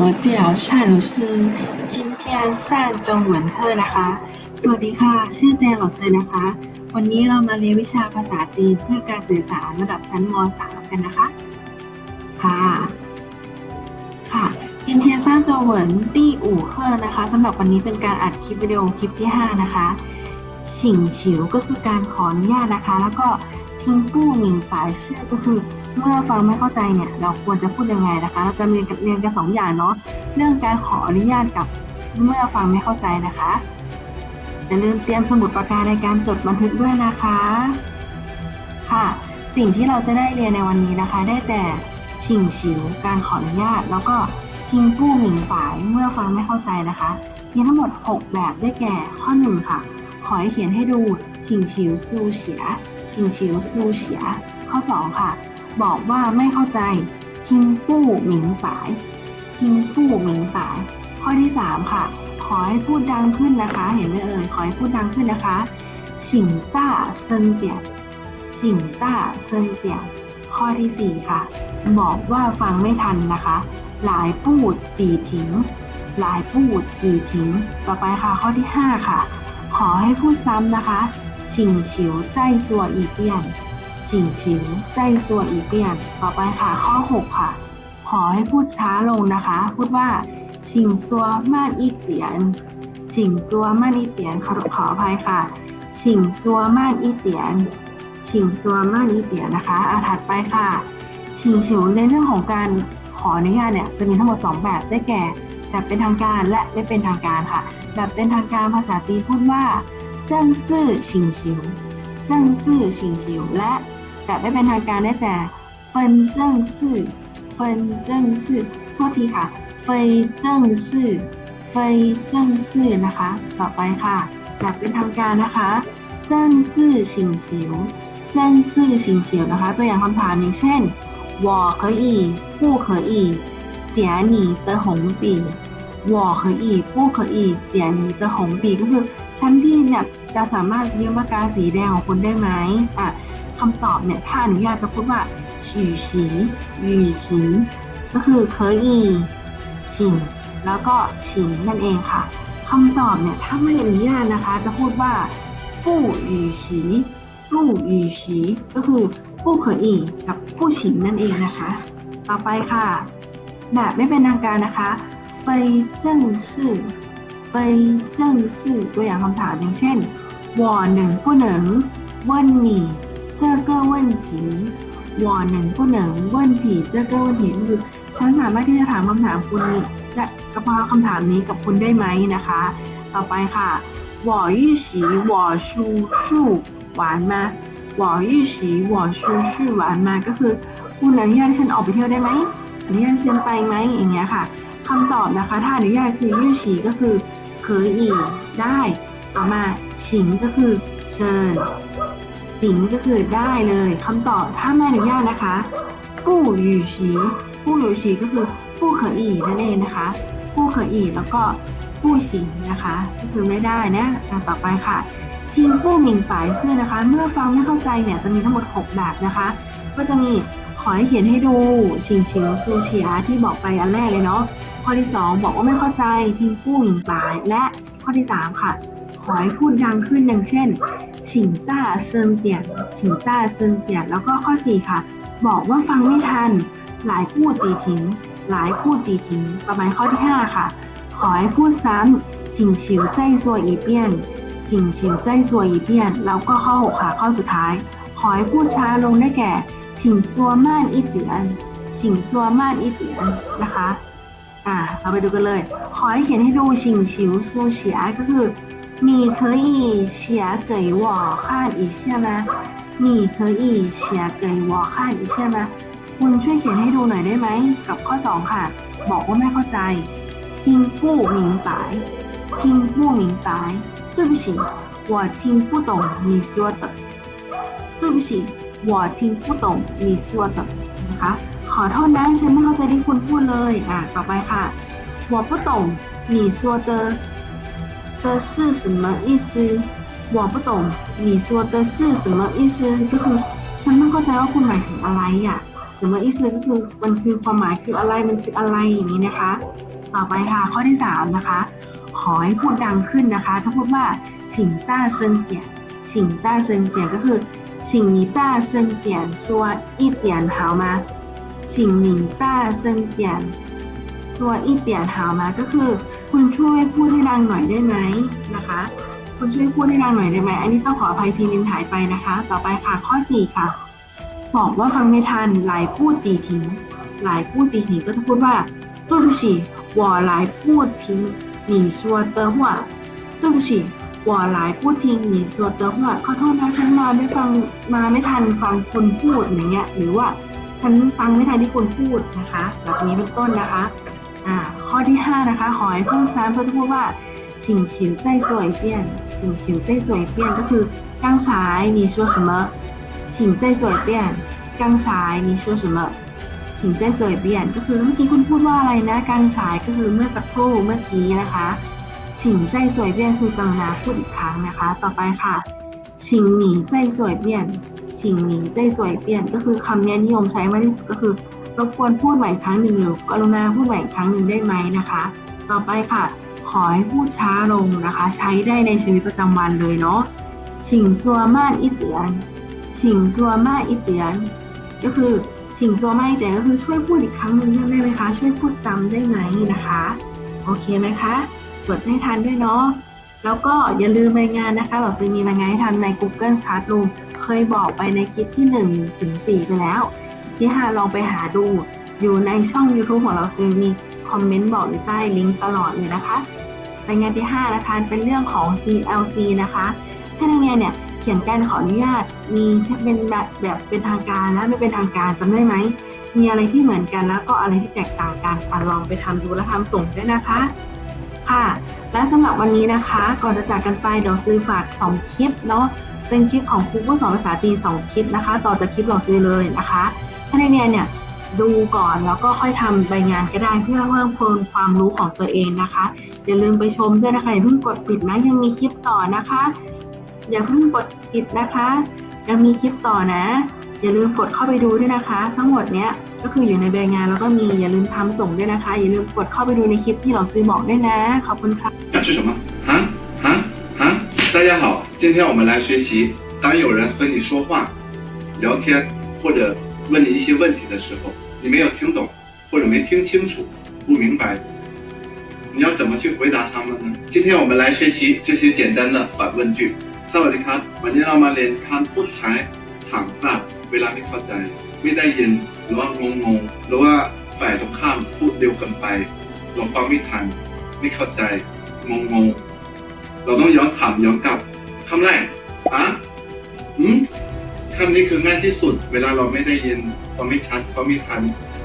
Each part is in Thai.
我叫蔡老师，今天上中文课นะคะ สวัสดีค่ะ ชื่อแจงหลอเซยนะคะ วันนี้เรามาเรียนวิชาภาษาจีนเพื่อการสื่อสารระดับชั้นม .3 กันนะคะ ค่ะ ค่ะ今天上中文第五课นะคะสำหรับวันนี้เป็นการอัดคลิปวิดีโอคลิปที่ 5 นะคะฉิงฉิวก็คือการขออนุญาตนะคะ แล้วก็ทิ้งปู้หมิงฝายชื่อก็คือ เมื่อฟังไม่เข้าใจเนี่ย เราควรจะพูดยังไงนะคะ เราจะเรียนกันเรียนกันสองอย่างเนาะ เรื่องการขออนุญาตกับเมื่อฟังไม่เข้าใจนะคะ อย่าลืมเตรียมสมุดปากกาในการจดบันทึกด้วยนะคะ ค่ะ สิ่งที่เราจะได้เรียนในวันนี้นะคะ ได้แต่ชิงฉิวการขออนุญาต แล้วก็พิงกู้หมิงฝายเมื่อฟังไม่เข้าใจนะคะ มีทั้งหมด 6 แบบได้แก่ข้อ1ค่ะ ขอให้เขียนให้ดูชิงฉิวซูเฉียชิงฉิวซูเฉียข้อ 2 ค่ะ บอกว่าไม่เข้าใจพิงกู้หมิงฝายพิงกู้หมิงฝาย ข้อที่ 3 ค่ะ ขอให้พูดดังขึ้นนะคะ เห็นไหมเอ่ยขอให้พูดดังขึ้นนะคะสิงต้าเซินเตียสิงต้าเซินเตียข้อที่ 4 ค่ะ บอกว่าฟังไม่ทันนะคะ หลายปูดจีถิงหลายปูดจีถิงต่อไปค่ะข้อที่ 5 ค่ะ ขอให้พูดซ้ำนะคะชิงฉิวใจสัวอีเปียน ฉิงฉิวใจสัวนอีเปียน ต่อไปค่ะ ข้อ 6 ค่ะ ขอให้พูดช้าลงนะคะ พูดว่าฉิงซัวมานอีเตียนฉิงซัวมานอีเตียนขอขออภัยค่ะฉิงซัวมานอีเตียนฉิงซัวมานอีเตียนนะคะอาถัดไปค่ะฉิงฉิวในเรื่องของการขออนุญาตเนี่ยจะมีทั้งหมด 2 แบบได้แก่แบบเป็นทางการและไม่เป็นทางการค่ะ แบบเป็นทางการภาษาจีนพูดว่าเจิ้งซื่อฉิงฉิวเจิ้งซื่อฉิงฉิวและ แบบไม่เป็นทางการได้แต่เฟินเจิ้งซื่อเฟินเจิ้งซื่อโทษทีค่ะเฟยเจิ้งซื่อเฟยเจิ้งซื่อนะคะ ต่อไปค่ะแบบเป็นทางการนะคะเจิ้งซื่อฉิงฉิวเจิ้งซื่อฉิงฉิวนะคะ ตัวอย่างคำถามอย่างเช่น我可以不可以剪你的红笔我可以不可以剪你的红笔ก็คือฉันที่เนี่ยจะสามารถยืมปากกาสีแดงของคุณได้ไหมอ่ะ คำตอบเนี่ยถ้าอนุญาตจะพูดว่าฉีฉียีฉีก็คือเคยอีฉิงแล้วก็ฉิงนั่นเองค่ะคำตอบเนี่ยถ้าไม่อนุญาตนะคะ จะพูดว่าผู้อีฉีลู่อีฉีก็คือผู้เคยอีกับผู้ฉิงนั่นเองนะคะ ต่อไปค่ะ แบบไม่เป็นทางการนะคะไปเจิ้งซื่อไปเจิ้งซื่อตัวอย่างคำถามอย่างเช่นวอหนึ่งผู้หนึ่งเวิ้นหมี่ 这个问题我能不能问你这个问题คือฉันสามารถที่จะถามคำถามคุณและกระเพาะคำถามนี้กับคุณได้ไหมนะคะ ต่อไปค่ะ我预习我输数完吗我预习我输数完吗ก็คือคุณอนุญาตให้ฉันออกไปเที่ยวได้ไหมอนุญาตให้ฉันไปไหมอย่างเงี้ยค่ะ คำตอบนะคะ ถ้าอนุญาตคือยื่ฉีก็คือเคยอีได้ ต่อมาฉิงก็คือเชิญ สิงก็คือได้เลยคำตอบถ้าไม่อนุญาตนะคะผู้หยูฉีผู้หยูฉีก็คือผู้เคยอีนั่นเองนะคะ ผู้เคยอีแล้วก็ผู้ฉิงนะคะ ก็คือไม่ได้นะต่อไปค่ะทีมผู้หมิงฝ่ายซื่อนะคะ เมื่อฟังไม่เข้าใจเนี่ยจะมีทั้งหมด 6 แบบนะคะ ก็จะมีขอให้เขียนให้ดูชิงเฉียวซูเฉียที่บอกไปอันแรกเลยเนาะข้อที่ 2 บอกว่าไม่เข้าใจทิ้งผู้หญิงปลาย และข้อที่ 3 ค่ะ ขอให้พูดดังขึ้นอย่างเช่น ฉิงต้าเซิงเตียนฉิงต้าเซิงเตียนแล้วก็ข้อ 4 ค่ะ บอกว่าฟังไม่ทัน หลายพูดจีทิ้งหลายพูดจีทิ้งต่อไปข้อที่ 5 ค่ะ ขอให้พูดซ้ำฉิงฉิวใจซัวอีเปียนฉิงฉิวใจซัวอีเปียน แล้วก็ข้อ 6 ค่ะ ข้อสุดท้าย ขอให้พูดช้าลงได้แก่ฉิงซัวม่านอีเตียนฉิงซัวม่านอีเตียนนะคะอ่าเราไปดูกันเลย ขอให้เขียนให้ดูชิงชิวซูเฉียก็คือ 你可以写给我看一下吗你可以写给我看一下吗คุณช่วยเขียนให้ดูหน่อยได้ไหม กับข้อ 2 ค่ะ บอกว่าไม่เข้าใจ听不明白听不明白对不起我听不懂你说的对不起我听不懂你说的นะคะ ขอโทษนะฉันไม่เข้าใจที่คุณพูดเลย อ่ะ ต่อไปค่ะ我不懂你说的 的是什么意思我不懂你说的是什么意思ก็คือฉันไม่เข้าใจว่าคุณหมายถึงอะไรอะสมมติอีสก็คือมันคือความหมายคืออะไรมันคืออะไรอย่างนี้นะคะ ต่อไปค่ะข้อที่สามนะคะขอให้พูดดังขึ้นนะคะ ถ้าพูดว่าฉิงต้าเซิงเตียนฉิงต้าเซิงเตียนก็คือฉิงหนีต้าเซิงเตียนชัวอีเตียนหาวมาฉิงหนิงต้าเซิงเตียนชัวอีเตียนหาวมาก็คือ คุณช่วยพูดให้ดังหน่อยได้ไหมนะคะ คุณช่วยพูดให้ดังหน่อยได้ไหม อันนี้ต้องขออภัยพีนินถายไปนะคะ ต่อไปค่ะข้อสี่ค่ะ บอกว่าฟังไม่ทันหลายพูดจีทิ้งหลายพูดจีทิ้งก็จะพูดว่าตุ้มฉี่วอหลายพูดทิ้งหนีชัวเตอร์หัวตุ้มฉี่วอหลายพูดทิ้งหนีชัวเตอร์หัวขอโทษนะฉันมาไม่ฟังมาไม่ทันฟังคนพูดอย่างเงี้ยหรือว่าฉันฟังไม่ทันที่คนพูดนะคะ แบบนี้เป็นต้นนะคะ อ่า ข้อที่ 5 นะคะ ขอให้พูดซ้ำก็จะพูดว่า请求再说一遍请求再说一遍ก็คือ刚才你说什么请再说一遍刚才你说什么请再说一遍ก็คือเมื่อกี้คุณพูดว่าอะไรนะ刚才ก็คือเมื่อสักครู่เมื่อกี้นะคะ请再说一遍คือกรุณาพูดอีกครั้งนะคะ ต่อไปค่ะ请你再说一遍请你再说一遍ก็คือคำเนี้ยนิยมใช้มากที่สุดก็คือ รบกวนพูดใหม่ครั้งหนึ่งหรือกรุณาพูดใหม่อีกครั้งหนึ่งได้ไหมนะคะ ต่อไปค่ะ ขอให้พูดช้าลงนะคะ ใช้ได้ในชีวิตประจำวันเลยเนาะชิงซัวมานอีเตียนชิงซัวมาอีเตียนก็คือชิงซัวมาอีเตียนก็คือช่วยพูดอีกครั้งหนึ่งได้ไหมคะช่วยพูดซ้ำได้ไหมนะคะ โอเคไหมคะกดให้ทันด้วยเนาะแล้วก็อย่าลืมรายงานนะคะเราซื้อมีรายงานให้ทันใน Google Classroom เคยบอกไปในคลิปที่1ถึง4ไปแล้ว ที่หาลองไปหาดู อยู่ในช่อง YouTube ของเราคือมีคอมเมนต์บอกอยู่ใต้ลิงก์ตลอดเลยนะคะรายงานที่ 5 นะคะเป็นเรื่องของ CLC นะคะให้นักเรียนเนี่ยเขียนการขออนุญาต มีเป็นแบบแบบเป็นทางการและไม่เป็นทางการจำได้ไหม มีอะไรที่เหมือนกันแล้วก็อะไรที่แตกต่างกันอะลองไปทำดูและทำส่งด้วยนะคะ ค่ะ และสำหรับวันนี้นะคะ ก่อนจะจากกันไปเดี๋ยวซื้อฝาก2คลิปเนาะเป็นคลิปของครูผู้สอนภาษาจีน2คลิปนะคะ ต่อจากคลิปเราซื้อเลยนะคะ ให้นักเรียนเนี่ยดูก่อนแล้วก็ค่อยทำใบงานก็ได้เพื่อเพิ่มพูนความรู้ของตัวเองนะคะ อย่าลืมไปชมด้วยนะคะอย่าเพิ่งกดปิดนะยังมีคลิปต่อนะคะ อย่าเพิ่งกดปิดนะคะ ยังมีคลิปต่อนะ อย่าลืมกดเข้าไปดูด้วยนะคะ ทั้งหมดเนี้ยก็คืออยู่ในใบงานแล้วก็มีอย่าลืมทำส่งด้วยนะคะ อย่าลืมกดเข้าไปดูในคลิปที่เราซื้อบอกด้วยนะ ขอบคุณค่ะ 想吃什么？啊啊啊！大家好，今天我们来学习，当有人和你说话、聊天或者 问你一些问题的时候，你没有听懂或者没听清楚、不明白，你要怎么去回答他们呢？今天我们来学习这些简单的反问句。สวัสดีครับวันนี้เรามาเรียนคำพูดใช้ถามว่าเวลาไม่เข้าใจ ไม่ได้ยินหรือว่างงงๆหรือว่าฝ่ายตรงข้ามพูดเร็วเกินไปเราฟังไม่ทัน ไม่เข้าใจ งงงๆเราต้องย้อนถามย้อนกลับคำแรกอ่ะอืม คำนี้คือง่ายที่สุด เวลาเราไม่ได้ยินเขาไม่ชัดเขาไม่ทัน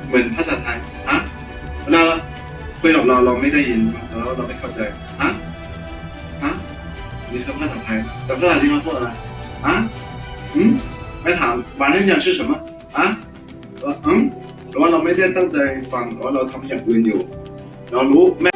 เหมือนภาษาไทยอะเวลาคุยกับเราเราไม่ได้ยินเราเราไม่เข้าใจฮะฮะนี่คือภาษาไทยแต่ภาษาจีนเขาพูดอะไรอะอืมไม่ถามวันนี้อยากชื่อ什么อะเอออืมหรือว่าเราไม่ได้ตั้งใจฟังหรือว่าเราทำอย่างอื่นอยู่ เรารู้แม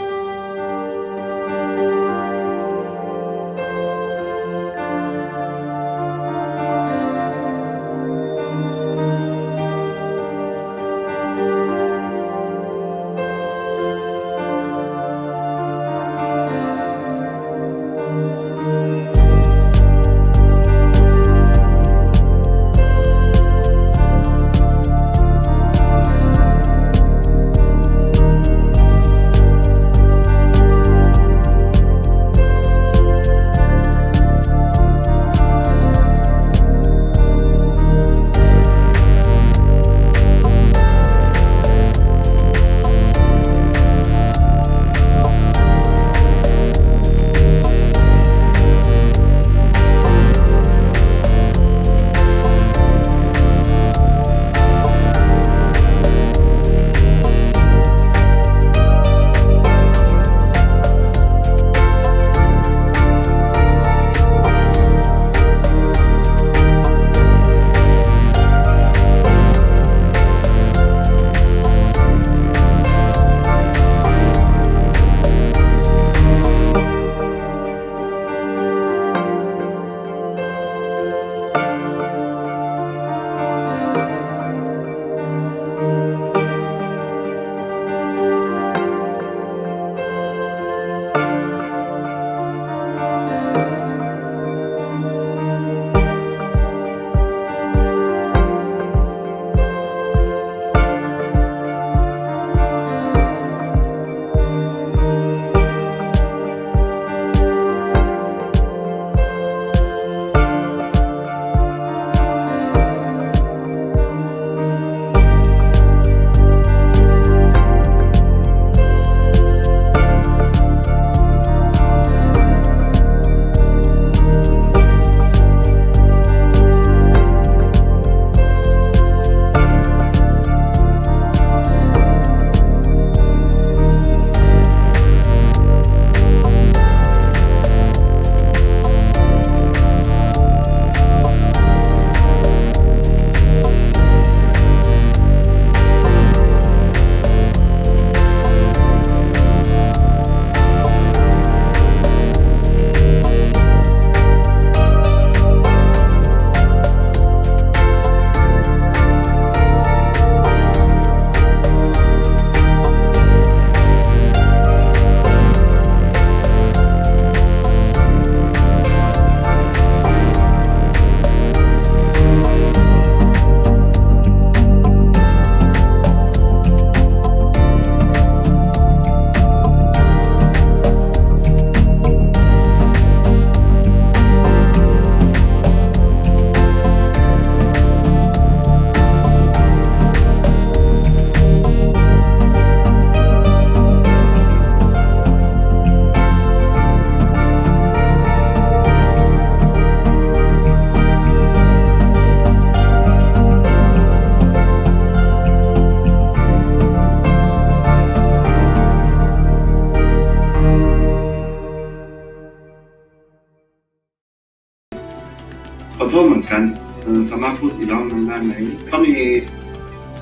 โทษเหมือนกันเออสามารถพูดอีกรอบนึงได้ไหมเขามี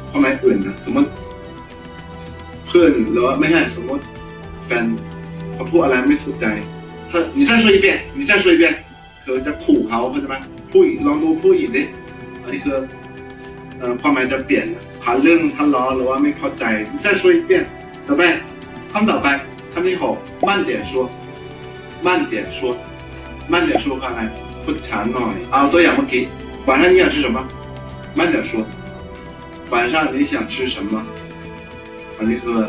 ความหมายอื่นนะสมมติ เพื่อนหรือว่าไม่ใช่สมมติแฟนเขาพูดอะไรไม่ถูกใจถ้า你再说一遍你再说一遍คือจะขู่เขาเข้าใจไหมพูดอีกลองดูพูดอีกดิอันนี้คือเอ่อความหมายจะเปลี่ยนหาเรื่องทะเลาะหรือว่าไม่เข้าใจ你再说一遍ต่อไปคำต่อไปคำที่หก慢点说慢点说慢点说คืออะไร พูดช้าหน่อยเอาตัวอย่างเมื่อกี้晚上你想吃什么慢点说晚上你想吃什么อันนี้คือ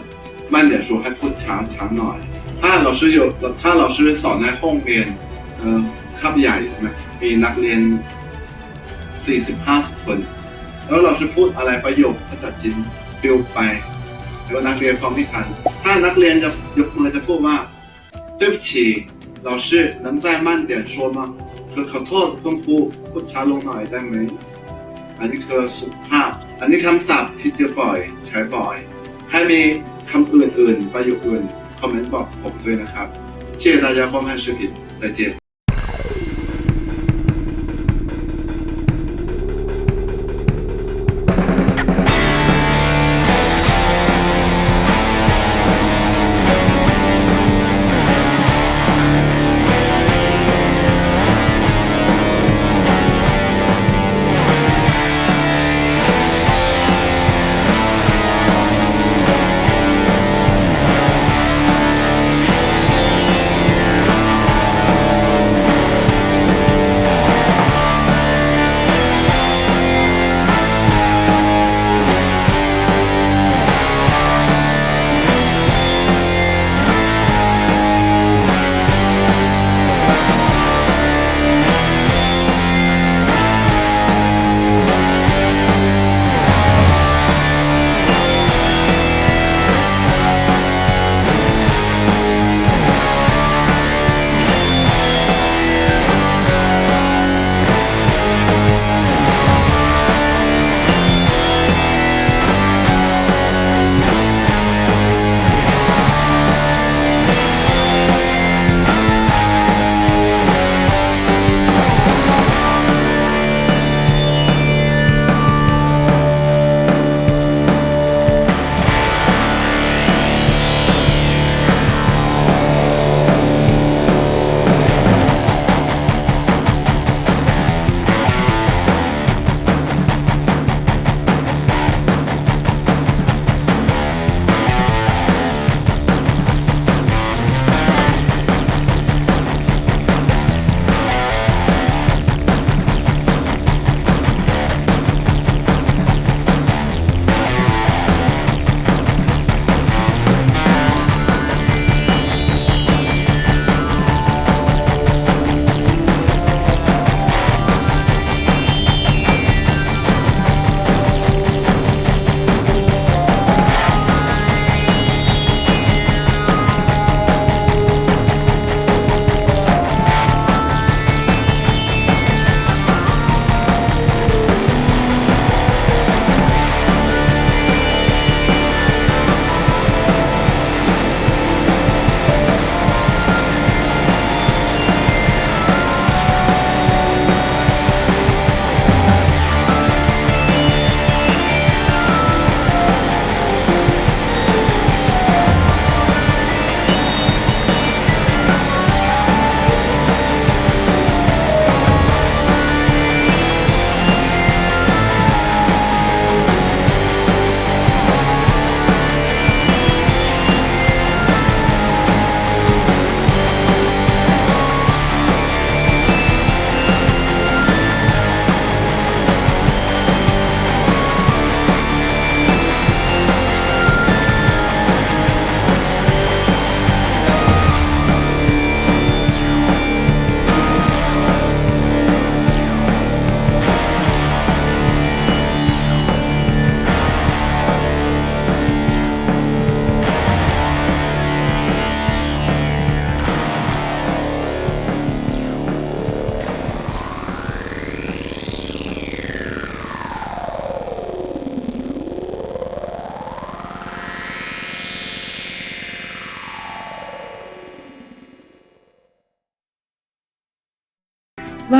慢点说ให้พูดช้าช้าหน่อย ถ้าเราชื่ออยู่ถ้าเราชื่อสอนในห้องเรียนเอ่อคาบใหญ่ใช่ไหมมีนักเรียนสี่สิบห้าสิบคน แล้วเราจะพูดอะไรประโยคภาษาจีนเร็วไปแล้วนักเรียนฟังไม่ทัน ถ้านักเรียนจะยกมือจะพูดว่า对不起老师能再慢点说吗 คือขอโทษคุณครูพูดช้าลงหน่อยได้ไหมอันนี้คือสุภาพ อันนี้คำศัพท์ที่เจอบ่อยใช้บ่อย ถ้ามีคำอื่นๆประโยคอื่นคอมเมนต์บอกผมด้วยนะครับ谢谢大家观看视频再见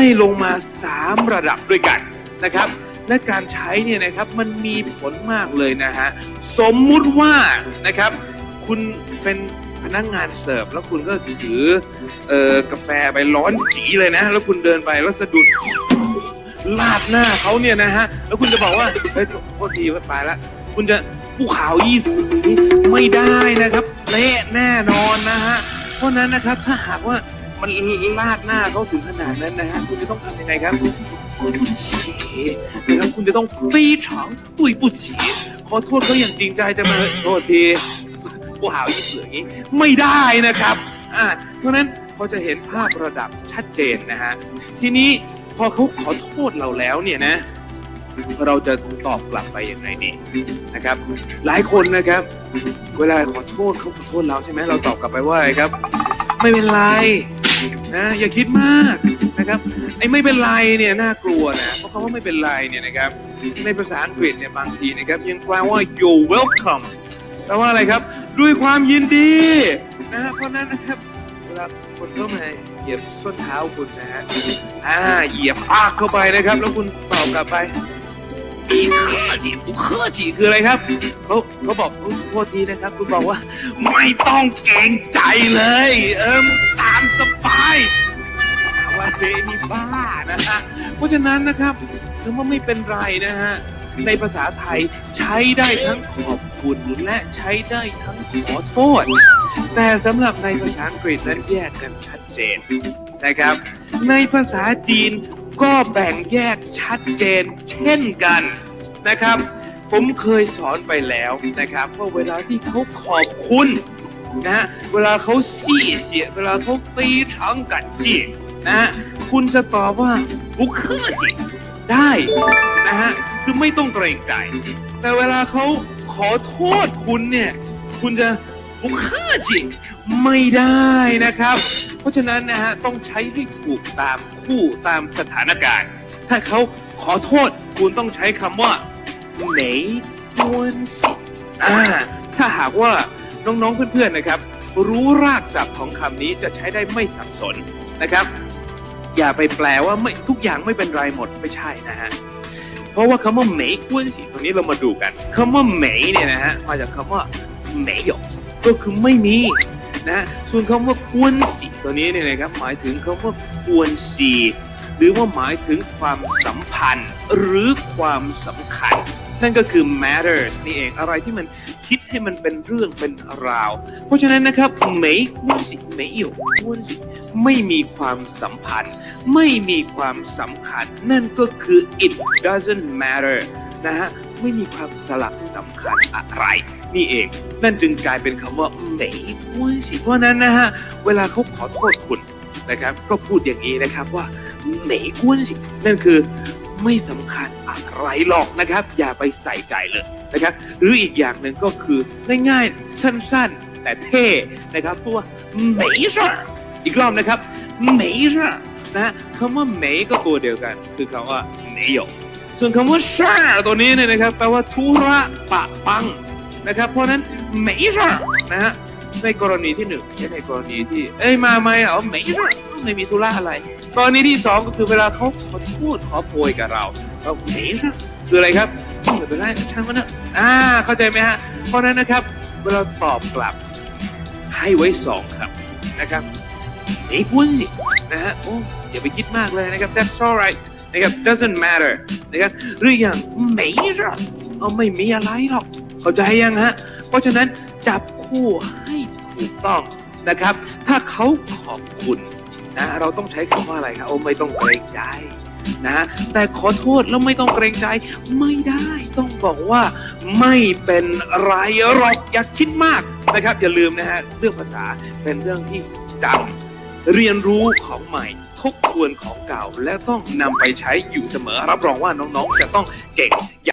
ล่ลงมา 3 ระดับด้วยกันนะครับ และการใช้เนี่ยนะครับมันมีผลมากเลยนะฮะสมมุติว่านะครับ คุณเป็นพนักงานเสิร์ฟแล้วคุณก็ถือเอ่อกาแฟไปร้อนจีเลยนะ แล้วคุณเดินไปแล้วสะดุดลาดหน้าเขาเนี่ยนะฮะ แล้วคุณจะบอกว่าเฮ้ยโทษทีว่าตายละคุณจะผู้ขาวยี่สีไม่ได้นะครับเละแน่นอนนะฮะ เพราะนั้นนะครับถ้าหากว่า มันลาดหน้าเขาถึงขนาดนั้นนะฮะคุณจะต้องทำยังไงครับนะครับคุณจะต้องฟีฉังตุยปุจีขอโทษเขาอย่างจริงใจจะมาโทษทีกูหาวยี่เสืออย่างนี้ไม่ได้นะครับอ่าเพราะนั้นเขาจะเห็นภาพระดับชัดเจนนะฮะทีนี้พอเขาขอโทษเราแล้วเนี่ยนะ เราจะตอบกลับไปยังไงดีนะครับ หลายคนนะครับ เวลาขอโทษเขาขอโทษเราใช่ไหมเราตอบกลับไปว่าอะไรครับ ไม่เป็นไร นะอย่าคิดมากนะครับไอ้ไม่เป็นไรเนี่ยน่ากลัวนะเพราะคำว่าไม่เป็นไรเนี่ยนะครับในภาษาอังกฤษเนี่ยบางทีนะครับยังแปลว่า you welcome แปลว่าอะไรครับ ด้วยความยินดีนะฮะเพราะนั้นนะครับเวลาคนเข้ามาเหยียบส้นเท้าคุณนะฮะอ่าเหยียบปากเข้าไปนะครับ แล้วคุณตอบกลับไป อีเคจิบุเคจิคืออะไรครับเขาเขาบอกอุ๊ยโทษทีนะครับ คุณบอกว่า ไม่ต้องเกรงใจเลย เอิมตามสบายว่าเดนี่บ้านะฮะเพราะฉะนั้นนะครับคำว่าไม่เป็นไรนะฮะ ในภาษาไทยใช้ได้ทั้งขอบคุณและใช้ได้ทั้งขอโทษ แต่สำหรับในภาษาอังกฤษนั้นแยกกันชัดเจนนะครับ ในภาษาจีน ก็แบ่งแยกชัดเจนเช่นกันนะครับ ผมเคยสอนไปแล้วนะครับว่าเวลาที่เขาขอบคุณนะเวลาเขาซี่เสียเวลาเขาปีทังกันซี่นะคุณจะตอบว่าบุคคอจิได้นะฮะคือไม่ต้องเกรงใจ แต่เวลาเขาขอโทษคุณเนี่ย คุณจะบุคคอจิไม่ได้นะครับ เพราะฉะนั้นนะฮะต้องใช้ให้ถูกตาม คู่ตามสถานการณ์ ถ้าเขาขอโทษคุณต้องใช้คำว่าเหนตวนสิอ่าถ้าหากว่าน้องๆเพื่อนๆนะครับ รู้รากศัพท์ของคำนี้จะใช้ได้ไม่สับสนนะครับ อย่าไปแปลว่าไม่ทุกอย่างไม่เป็นไรหมดไม่ใช่นะฮะเพราะว่าคำว่าเหมยกวนสีตรงนี้เรามาดูกันคำว่าเหมยเนี่ยนะฮะมาจากคำว่าเหมยหยกก็คือไม่มีนะส่วนคำว่ากวนสีตัวนี้เนี่ยนะครับหมายถึงคำว่า กวนสีหรือว่าหมายถึงความสัมพันธ์หรือความสำคัญ นั่นก็คือ matter นี่เองอะไรที่มันคิดให้มันเป็นเรื่องเป็นราว เพราะฉะนั้นนะครับเหมยกวนสีเหมยหยกกวนสีไม่มีความสัมพันธ์ ไม่มีความสำคัญ นั่นก็คือ it doesn't matter นะฮะไม่มีความสลักสำคัญอะไร นี่เอง นั่นจึงกลายเป็นคำว่าเหมยกวนสิเพราะนั้นนะฮะเวลาเขาขอโทษคุณ นะครับ ก็พูดอย่างนี้นะครับว่าไหนกวนสินั่นคือไม่สำคัญอะไรหรอกนะครับ อย่าไปใส่ใจเลยนะครับ หรืออีกอย่างหนึ่งก็คือง่ายๆสั้นๆ แต่เท่นะครับตัว่เมเจช่อีกรอบนะครับเมเจช่นะคำว่าเมก็ตัวเดียวกัน คือคำว่าไม่ยส่วนคำว่าชาตัวนี้เนี่ยนะครับแปลว่าทุระปะปังนะครับ เพราะนั้นเมเจช่นะฮะ ในกรณีที่หนึ่งและในกรณีที่ เอ้ยมาไหมเอะไม่ไม่มีธุระอะไร กรณีที่สองก็คือเวลาเขาเขาพูดขอโพยกับเราเราเหม่คืออะไรครับเป็นไรได้ช่างมันนะอ่า เข้าใจไหมฮะ เพราะนั้นนะครับ เวลาตอบกลับ ให้ไว้สองครับนะครับเฮ้ยพูดสินะฮะโอ้อย่าไปคิดมากเลยนะครับ that's alright นะครับ doesn't matter นะครับหรืออย่างไม่หรอกเอาไม่มีอะไรหรอก เข้าใจยังฮะ เพราะฉะนั้นจับคู่ให ถูกต้องนะครับ ถ้าเขาขอบคุณนะเราต้องใช้คำว่าอะไรครับโอ้ไม่ต้องเกรงใจนะแต่ขอโทษแล้วไม่ต้องเกรงใจไม่ได้ต้องบอกว่าไม่เป็นไรหรอกอย่าคิดมากนะครับอย่าลืมนะฮะเรื่องภาษาเป็นเรื่องที่จำเรียนรู้ของใหม่ทบทวนของเก่าและต้องนำไปใช้อยู่เสมอ รับรองว่าน้องๆ จะต้องเก่งอย่าง